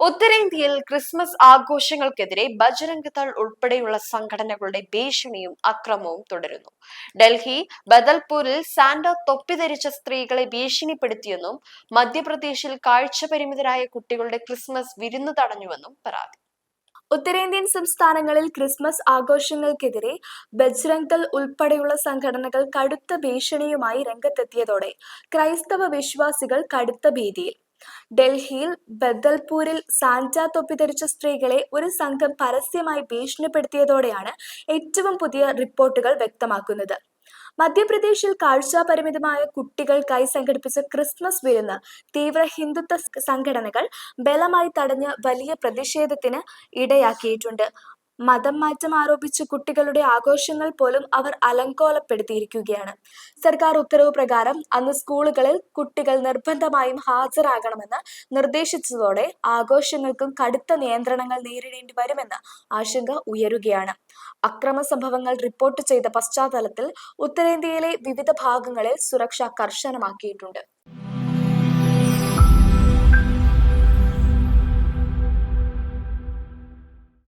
ഉത്തരേന്ത്യയിൽ ക്രിസ്മസ് ആഘോഷങ്ങൾക്കെതിരെ ബജരംഗ് ഉൾപ്പെടെയുള്ള സംഘടനകളുടെ ഭീഷണിയും അക്രമവും തുടരുന്നു. ഡൽഹി ബദൽപൂരിൽ സാന്റ തൊപ്പി ധരിച്ച സ്ത്രീകളെ ഭീഷണിപ്പെടുത്തിയെന്നും മധ്യപ്രദേശിൽ കാഴ്ചപരിമിതരായ കുട്ടികളുടെ ക്രിസ്മസ് വിരുന്ന് തടഞ്ഞുവെന്നും പരാതി. ഉത്തരേന്ത്യൻ സംസ്ഥാനങ്ങളിൽ ക്രിസ്മസ് ആഘോഷങ്ങൾക്കെതിരെ ബജ്രംഗ് ദൾ ഉൾപ്പെടെയുള്ള സംഘടനകൾ കടുത്ത ഭീഷണിയുമായി രംഗത്തെത്തിയതോടെ ക്രൈസ്തവ വിശ്വാസികൾ കടുത്ത ഭീതിയിൽ. ഡൽഹിയിൽ ബദൽപൂരിൽ സാൻജ തൊപ്പി ധരിച്ച സ്ത്രീകളെ ഒരു സംഘം പരസ്യമായി ഭീഷണിപ്പെടുത്തിയതോടെയാണ് ഏറ്റവും പുതിയ റിപ്പോർട്ടുകൾ വ്യക്തമാക്കുന്നത്. മധ്യപ്രദേശിൽ കാഴ്ച പരിമിതമായ കുട്ടികൾക്കായി സംഘടിപ്പിച്ച ക്രിസ്മസ് വിരുന്ന് തീവ്ര ഹിന്ദുത്വ സംഘടനകൾ ബലമായി തടഞ്ഞ് വലിയ പ്രതിഷേധത്തിന് ഇടയാക്കിയിട്ടുണ്ട്. മതം മാറ്റം ആരോപിച്ച് കുട്ടികളുടെ ആഘോഷങ്ങൾ പോലും അവർ അലങ്കോലപ്പെടുത്തിയിരിക്കുകയാണ്. സർക്കാർ ഉത്തരവ് പ്രകാരം അന്ന് സ്കൂളുകളിൽ കുട്ടികൾ നിർബന്ധമായും ഹാജരാകണമെന്ന് നിർദ്ദേശിച്ചതോടെ ആഘോഷങ്ങൾക്കും കടുത്ത നിയന്ത്രണങ്ങൾ നേരിടേണ്ടി വരുമെന്ന് ആശങ്ക ഉയരുകയാണ്. അക്രമ സംഭവങ്ങൾ റിപ്പോർട്ട് ചെയ്ത പശ്ചാത്തലത്തിൽ ഉത്തരേന്ത്യയിലെ വിവിധ ഭാഗങ്ങളിൽ സുരക്ഷ കർശനമാക്കിയിട്ടുണ്ട്.